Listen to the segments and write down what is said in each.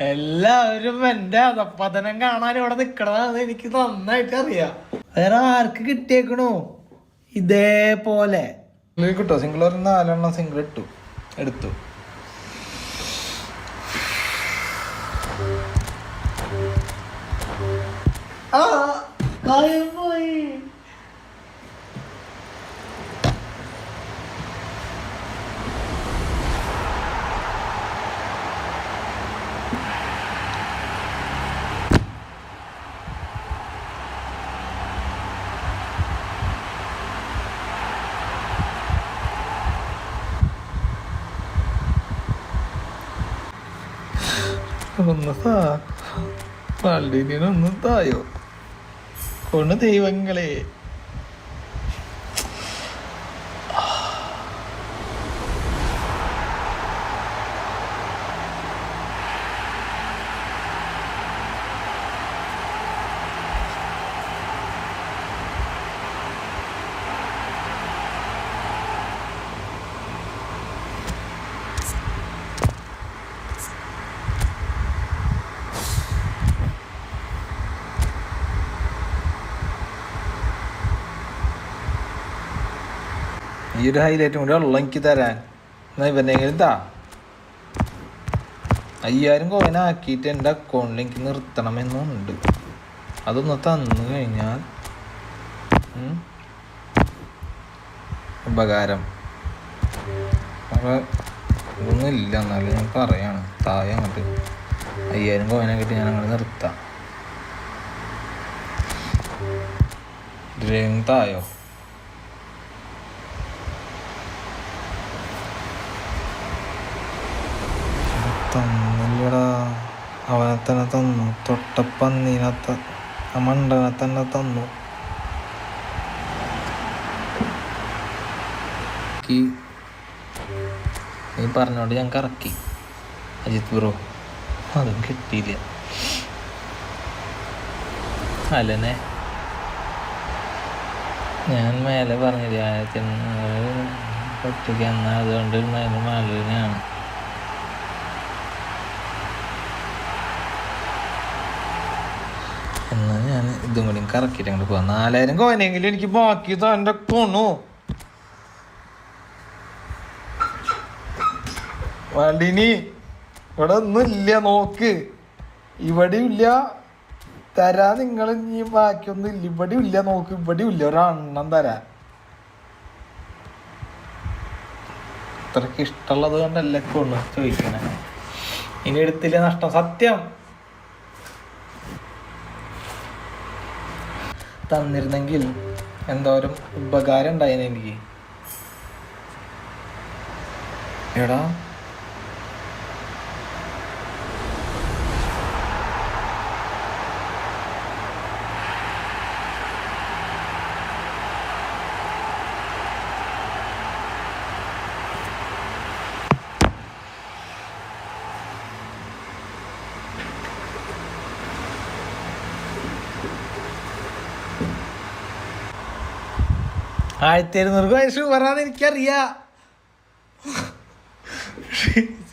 എല്ലാവരും എന്റെ അധപ്പതനം കാണാൻ ഇവിടെ നിക്കണതാണ് എനിക്ക് നന്നായിട്ട് അറിയാം. വേറെ ആർക്ക് കിട്ടിയേക്കണു? ഇതേപോലെ. കിട്ടോ? സിംഗിൾ ഒരു നാലെണ്ണം സിംഗിൾ ഇട്ടു. എടുത്തു. ആ പോയി. ഒന്ന് താ പള്ളിനൊന്ന് തായോ? കൊണ്ട് ദൈവങ്ങളെ. ഒരു ഹൈലൈറ്റും കൂടെ ഉള്ള. എനിക്ക് തരാൻ. എന്നാ ഇവനെങ്കിലും താ അയ്യായിരം കോയിനാക്കിയിട്ട് എന്റെ അക്കൗണ്ടിൽ എനിക്ക് നിർത്തണമെന്നുണ്ട്. അതൊന്ന് തന്നു കഴിഞ്ഞാൽ ഉപകാരം. അപ്പോൾ എന്നാലും ഞാൻ പറയാണ് താഴെ അങ്ങോട്ട്. അയ്യായിരം കോയിനാക്കിയിട്ട് ഞാൻ അങ്ങോട്ട് നിർത്താം. ഇതിലേയും തായോ? തന്നില്ലടാ. അവനെ തന്നെ. തന്നു തൊട്ടപ്പന്നീനെ ത- ആ മണ്ടനെ തന്നെ. തന്നു നീ പറഞ്ഞോണ്ട് ഞാൻ കറക്കി. അജിത് ബ്രോ അതും കിട്ടിയില്ല. അല്ലനെ ഞാൻ മേലെ പറഞ്ഞില്ല ആയിരത്തി ഒറ്റയ്ക്ക് എന്നാൽ അതുകൊണ്ട് മേലെ മാലിന്യാണ്. എന്നാ ഞാൻ ഇതും കൂടി കറക്കിയിട്ട് അങ്ങോട്ട് പോവാം. നാലായിരം കോനെങ്കിലും എനിക്ക് ബാക്കി തന്റെ കൊണു. വണ്ടിനി ഇവിടെ ഒന്നുമില്ല നോക്ക്. ഇവിടെയും ഇല്ല. തരാ നിങ്ങൾ ഇനി ബാക്കിയൊന്നും ഇല്ല. ഇവിടെയും ഇല്ല നോക്ക്. ഇവിടെയും ഇല്ല. ഒരെണ്ണം തരാ. ഇത്രക്ക് ഇഷ്ടമുള്ളത് കൊണ്ടല്ല കൊണ്ടു ചോദിക്കണേ. ഇനി എടുത്തില്ല നഷ്ടം? സത്യം. തന്നിരുന്നെങ്കിൽ എന്തോരം ഉപകാരം ഉണ്ടായിരുന്നു എനിക്ക്. എടാ ആയിരത്തി എഴുന്നൂറ് വയസ്സ് എനിക്കറിയാ.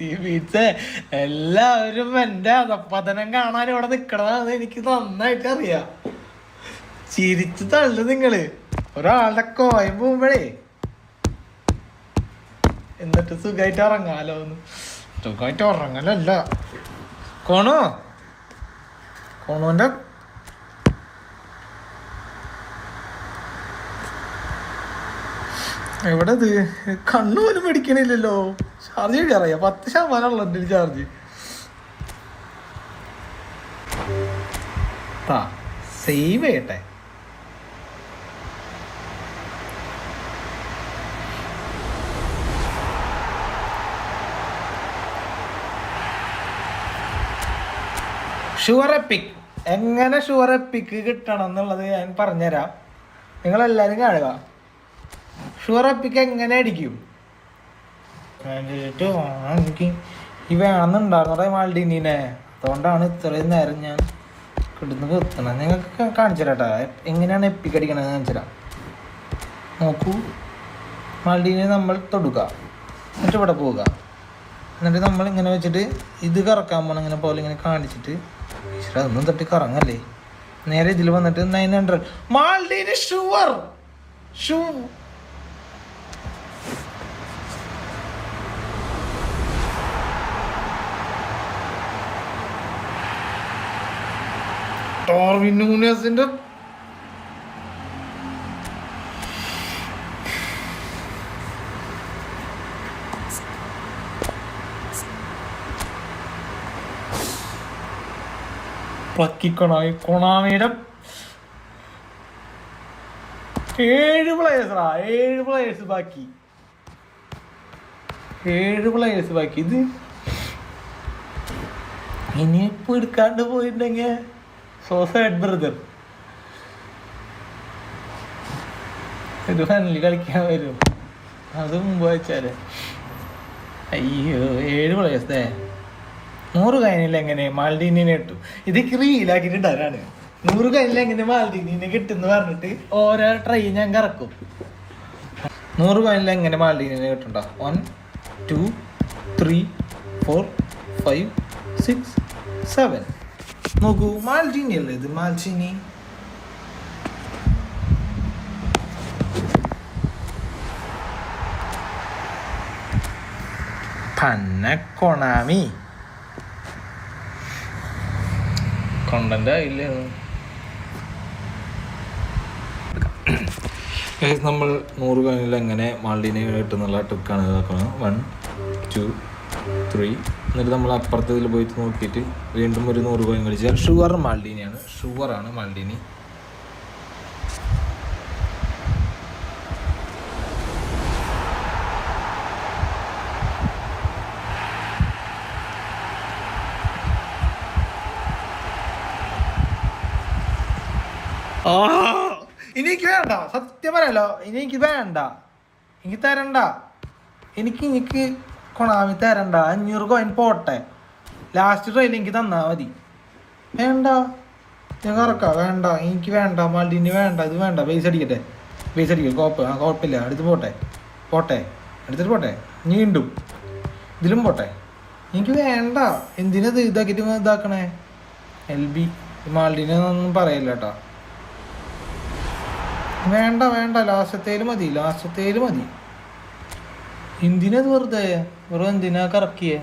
എനിക്കറിയാം എല്ലാവരും എന്റെ അധപ്പതനം കാണാൻ ഇവിടെ നിൽക്കണതാണ് എനിക്ക് നന്നായിട്ട് അറിയാം. ചിരിച്ചു തള്ളു നിങ്ങൾ. ഒരാളുടെ കോയം പോകുമ്പോഴേ. എന്നിട്ട് സുഖമായിട്ട് ഉറങ്ങാലോ ഒന്ന് സുഖമായിട്ട് ഉറങ്ങലല്ല. കോണോ? കോണുവിന്റെ എവിടെ ഇത് കണ്ണു പോലും മേടിക്കണില്ലല്ലോ ചാർജ് കയറിയ പത്ത് ശതമാനമുള്ള എന്റെ ചാർജ് സേവ് ചെയ്യട്ടെ. ഷുവർ പിക്ക് എങ്ങനെ ഷുവർ പിക്ക് കിട്ടണം എന്നുള്ളത് ഞാൻ പറഞ്ഞുതരാം. നിങ്ങളെല്ലാവരും കാണുക. ഷുവർ എപ്പിക്ക് എങ്ങനെ അടിക്കും. ഇവ വേണമെന്നുണ്ടായിരുന്നു മാൾഡീനിനെ. അതുകൊണ്ടാണ് ഇത്രയും നേരം ഞാൻ കിടന്ന് കുത്തണം നിങ്ങൾക്ക് കാണിച്ചു എങ്ങനെയാണ് എപ്പിക്ക് അടിക്കണത് നോക്കൂ. മാൾഡീനെ നമ്മൾ തൊടുക. എന്നിട്ട് ഇവിടെ പോവുക. എന്നിട്ട് നമ്മൾ ഇങ്ങനെ വെച്ചിട്ട് ഇത് കറക്കാൻ പോകണം ഇങ്ങനെ പോലെ ഇങ്ങനെ കാണിച്ചിട്ട് അതൊന്നും തട്ടി കറങ്ങല്ലേ? നേരെ ഇതിൽ വന്നിട്ട് നയൻ ഹൺഡ്രഡ് മാൾഡീന് ഷുവർ. ഷൂ ടോർവിൻ നൂനസിന്റെ പ്ലക്കി കൊണാമി കൊണാമിയുടെ. ഏഴ് പ്ലേയേഴ്സാ ഏഴ് പ്ലേയേഴ്സ് ബാക്കി. ഏഴ് പ്ലേയേഴ്സ് ബാക്കി. ഇത് ഇനിയിപ്പോ എടുക്കാണ്ട് പോയിട്ടുണ്ടെങ്കിൽ സോ സാഡ് ബ്രദർ ഒരു ഫാനലിൽ കളിക്കാൻ വരും. അത് മുമ്പ് വെച്ചാൽ. അയ്യോ ഏഴ് പ്ലേയേഴ്സേ നൂറ് കൈനിൽ എങ്ങനെ? മാൽഡീനിനെ ഇട്ടു. ഇത് റീലാക്കിയിട്ട് തരാണ് നൂറ് കൈനിൽ എങ്ങനെ മാൽഡീനിനെ കിട്ടുമെന്ന് പറഞ്ഞിട്ട് ഓരോ ട്രൈ ഞാൻ കറക്കും. നൂറ് കൈനിൽ എങ്ങനെ മാൽഡീനിനെ കിട്ടണ്ട one two three four five six seven നോക്കൂ മാൽഡീനി അല്ലേ ഇത് മാൽജിനി കൊണാമി നമ്മൾ നൂറ് കോയിനിൽ എങ്ങനെ മാൾഡീനെ കിട്ടുന്നുള്ള ട്രിക്കാണ് ഇതാക്കുന്നത്. വൺ ടു ത്രീ എന്നിട്ട് നമ്മൾ അപ്പുറത്തെ ഇതിൽ പോയിട്ട് നോക്കിയിട്ട് വീണ്ടും ഒരു നൂറ് കോയിൻ കളിച്ചാൽ ഷുഗർ മാൾഡീനിയാണ് ഷുഗറാണ് മാൾഡീനി എനിക്ക് വേണ്ട. സത്യം പറയാലോ ഇനി എനിക്ക് വേണ്ട. എനിക്ക് തരണ്ട. എനിക്ക് എനിക്ക് കൊണാമി തരണ്ട അഞ്ഞൂറ് കോയിൻ പോട്ടെ. ലാസ്റ്റ് ട്രെയിൽ എനിക്ക് തന്നാ മതി. വേണ്ട. ഞാൻ കറക്കാം വേണ്ട. എനിക്ക് വേണ്ട മാലിന് വേണ്ട ഇത് വേണ്ട. പൈസ അടിക്കട്ടെ. പൈസ അടിക്കും കോപ്പ് ആ കുഴപ്പമില്ല. അടുത്ത് പോട്ടെ. പോട്ടെ. എടുത്തിട്ട് പോട്ടെ. നീണ്ടും. ഇതിലും പോട്ടെ. എനിക്ക് വേണ്ട. എന്തിനത് ഇതാക്കിയിട്ട് ഇതാക്കണേ? L B. മാൾഡിനെ ഒന്നും പറയില്ല കേട്ടോ. വേണ്ട വേണ്ട. ലാസ്റ്റത്തേലും മതി. ലാസ്റ്റത്തേലും മതി. എന്തിനത് വെറുതെ? വെറും എന്തിനാ കറക്കിയേ?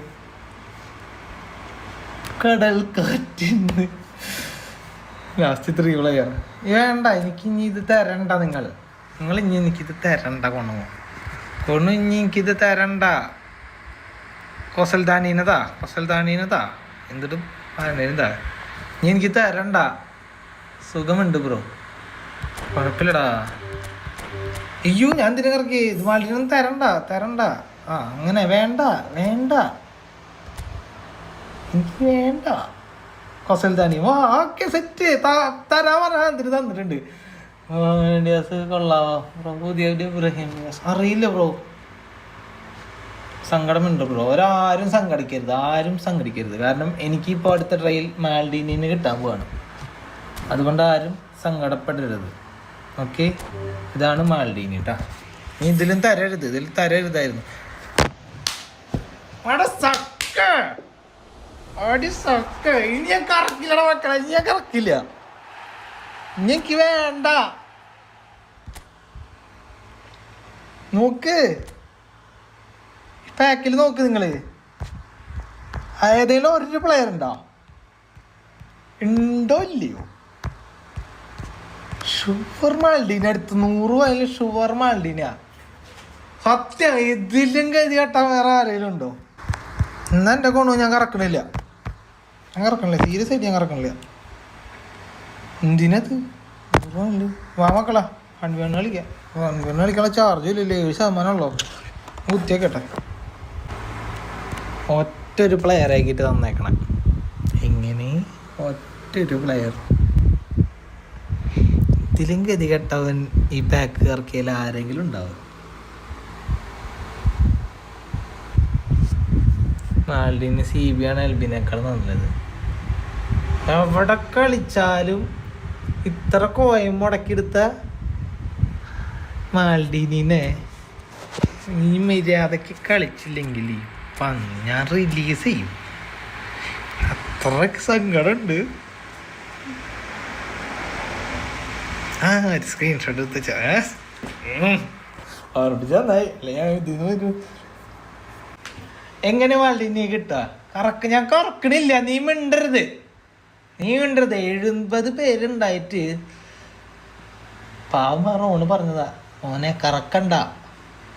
കടൽ കാറ്റിന്ന്. ലാസ്റ്റ് ത്രീ വേണ്ട എനിക്ക് ഇനി ഇത് തരണ്ട നിങ്ങൾ. നിങ്ങൾ ഇനി എനിക്കിത് തരണ്ട കൊണു. കൊണു ഇനി എനിക്കിത് തരണ്ട. കൊസൽദാനീനതാ കൊസൽദാനീനതാ. എന്തിട്ടും എന്താ ഇനി എനിക്ക് തരണ്ട. സുഖമുണ്ട് ബ്രോ. കുഴപ്പമില്ലടാ. അയ്യോ ഞാൻ എന്തിനാ കറക്കി ഇത് മാലിന്യം തരണ്ട തരണ്ട. ആ അങ്ങനെ വേണ്ട വേണ്ട. എനിക്ക് വേണ്ട. കൊസൽദാനി വാ ഓക്കെ സെറ്റ് തരാ പറഞ്ഞാൽ തിരി തന്നിട്ടുണ്ട്. കൊള്ളാവോ? ബ്രോ പുതിയ ഇബ്രാഹിം. അറിയില്ല ബ്രോ. സങ്കടമുണ്ട് ബ്രോ. ഒരാരും സങ്കടിക്കരുത് ആരും സങ്കടിക്കരുത് കാരണം എനിക്കിപ്പോൾ അടുത്ത ട്രെയിൽ മാൽഡീനിന് കിട്ടാൻ പോവാണ്. അതുകൊണ്ട് ആരും സങ്കടപ്പെടരുത്. ഓക്കെ. ഇതാണ് മാൽഡീനി കേട്ടാ നീ ഇതിലും തരരുത് ഇതിൽ തരരുതായിരുന്നു. കറക്കില്ലടാ മക്കളെ കറക്കില്ല. വേണ്ട. നോക്ക്. പാക്കിൽ നോക്ക് നിങ്ങൾ. ഏതെങ്കിലും ഒരു പ്ലെയർ ഉണ്ടോ? ഉണ്ടോ ഇല്ലയോ? ഷുവർ മാൾഡീന അടുത്ത് നൂറ് വയലിൽ ഷുവർ മാൾഡീന സത്യം ഇതിലും കരുതി കെട്ടാൻ വേറെ ആരെങ്കിലും ഉണ്ടോ? എന്നാ എന്റെ കൊണ്ടു ഞാൻ കറക്കണില്ല. ഞാൻ കറക്കണില്ല. സീരിയസ് ആയിട്ട് ഞാൻ കറക്കണില്ല. എന്തിനത്? വാ മക്കളാ വൺവൺ കളിക്കാം. വൺവൺ കളിക്കാനുള്ള ചാർജ് ഇല്ലല്ലോ ഏഴ് ശതമാനമുള്ളോ കുത്തിയേക്കട്ടെ ഒറ്റ ഒരു പ്ലെയർ ആക്കിയിട്ട് തന്നേക്കണം. എങ്ങനെ? ഒറ്റ ഒരു പ്ലെയർ ഇതിലും ഗതി കെട്ടവൻ ഈ പാക്ക് ഇറക്കിയിൽ ആരെങ്കിലും ഉണ്ടാവും. മാൽഡിന് സി ബി ആണ് എൽബിനേക്കാൾ നല്ലത്. എവിടെ കളിച്ചാലും ഇത്ര കോയം മുടക്കിയെടുത്ത മാൽഡിനിനെ ഈ മര്യാദയ്ക്ക് കളിച്ചില്ലെങ്കിൽ ഇപ്പം ഞാൻ റിലീസ് ചെയ്യും. അത്രയ്ക്ക് സങ്കടമുണ്ട്. ആ ഒരു സ്ക്രീൻഷോട്ട് എടുത്ത് ഓർമ്മിച്ചായി ഞാൻ ഇതിന് വരും. എങ്ങനെ വാളിനെ കിട്ടുക കറക്ക് ഞാൻ കറക്കണില്ല. നീ മിണ്ടരുത്. നീ മിണ്ടരുത്. എഴുപത് പേരുണ്ടായിട്ട്. പാവം പറഞ്ഞ ഓണ് പറഞ്ഞതാ. ഓനെ കറക്കണ്ട.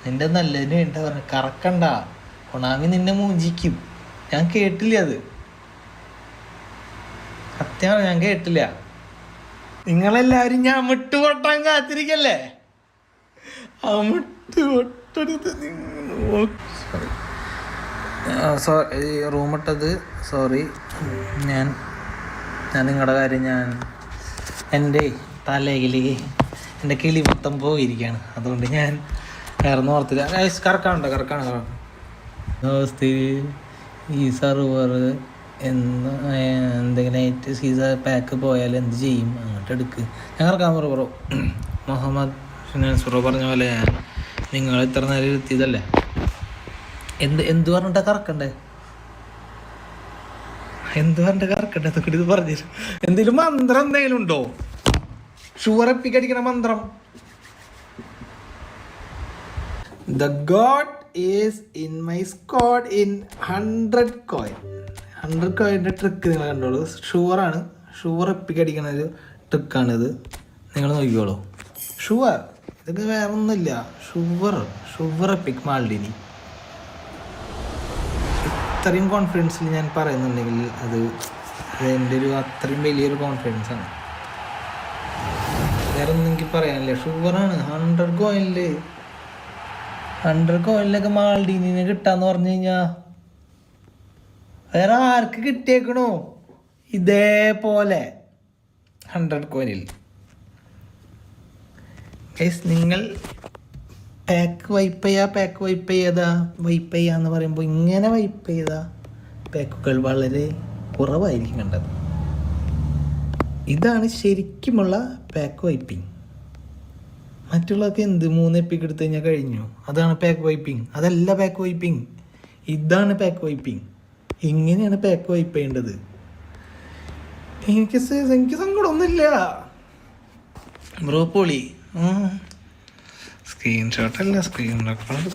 നിന്റെ നല്ലതിന് വേണ്ട പറഞ്ഞു കറക്കണ്ട. കൊണാമി നിന്നെ മൂഞ്ചിക്കും. ഞാൻ കേട്ടില്ല അത്. സത്യമാണ് ഞാൻ കേട്ടില്ല. നിങ്ങളെല്ലാരും ഞാൻ മുട്ട് പൊട്ടാൻ കാത്തിരിക്കല്ലേ? ആ മുട്ട് പൊട്ടരുത് സോറി റൂം ഇട്ടത് സോറി ഞാൻ ഞാൻ നിങ്ങളുടെ കാര്യം ഞാൻ എന്റെ തലയിൽ എന്റെ കിളി മൊത്തം പോയിരിക്കുകയാണ് അതുകൊണ്ട് ഞാൻ വേറെ ഓർത്തില്ല. കറക്കാണുണ്ടോ കറക്കാനുണ്ടോ? കറക്കാണ് ഈ സർവർ എന്ന് എന്തെങ്കിലും ആയിട്ട് സീസ പാക്ക് പോയാൽ എന്ത് ചെയ്യും? അങ്ങോട്ട് എടുക്ക്. ഞാൻ ഇറക്കാൻ പറ ബ്രോ മുഹമ്മദ് ബ്രോ പറഞ്ഞ പോലെ നിങ്ങൾ ഇത്ര നേരം ഇരുത്തിയതല്ലേ? എന്ത് എന്ത് പറഞ്ഞിട്ടാ കറക്കണ്ടേ? എന്ത് പറഞ്ഞിട്ട് കറക്കണ്ടേ? എന്നൊക്കെ ഇത് പറഞ്ഞു എന്തെങ്കിലും മന്ത്രം എന്തെങ്കിലും ഉണ്ടോ? ഷുഗർ എപ്പിക്കടിക്കണ മന്ത്രം. The god is in my squad in hundred coin hundred കോയിന്റെ trick നിങ്ങൾ കണ്ടോളൂ. ഷുവറാണ് ഷുവർ എപ്പിക്കടിക്കണ ഒരു ട്രിക്കാണിത് നിങ്ങൾ നോക്കിക്കോളൂ. ഷുവർ ഇതൊക്കെ വേറെ ഒന്നുമില്ല ഷുവർ ഷുവർ എപ്പിക് മാൾഡിനി. ഇത്രയും കോൺഫിഡൻസിൽ ഞാൻ പറയുന്നുണ്ടെങ്കിൽ അത് എന്റെ ഒരു അത്രയും വലിയൊരു കോൺഫിഡൻസ് ആണ്. വേറെ ഒന്നും എനിക്ക് പറയാനില്ല. ഷുവറാണ് ഹൺഡ്രഡ് കോയിനിൽ ഹൺഡ്രഡ് കോയിനിലൊക്കെ മാൾഡീനിനെ കിട്ടാന്ന് പറഞ്ഞു കഴിഞ്ഞാ വേറെ ആർക്ക് കിട്ടിയേക്കണോ? ഇതേപോലെ. ഹൺഡ്രഡ് കോയിനിൽ ഗൈസ് നിങ്ങൾ പാക്ക് വൈപ്പ് ചെയ്യാ പാക്ക് വൈപ്പ് ചെയ്താ വൈപ്പ് ചെയ്യാന്ന് പറയുമ്പോൾ ഇങ്ങനെ വൈപ്പ് ചെയ്താ പാക്കുകൾ വളരെ കുറവായിരിക്കും കണ്ടത്. ഇതാണ് ശരിക്കുമുള്ള പാക്ക് വൈപ്പിംഗ് മറ്റുള്ളതൊക്കെ എന്ത് മൂന്ന് എപ്പിക്ക് എടുത്തു കഴിഞ്ഞാൽ കഴിഞ്ഞു. അതാണ് പാക്ക് വൈപ്പിംഗ് അതല്ല പാക്ക് വൈപ്പിംഗ് ഇതാണ് പാക്ക് വൈപ്പിംഗ് ഇങ്ങനെയാണ് പാക്ക് വൈപ്പ് ചെയ്യേണ്ടത്. എനിക്ക് എനിക്ക് സങ്കടമൊന്നുമില്ല. ബ്രോ പൊളി. സ്ക്രീൻഷോട്ട് അല്ല സ്ക്രീൻ റെക്കോർഡ്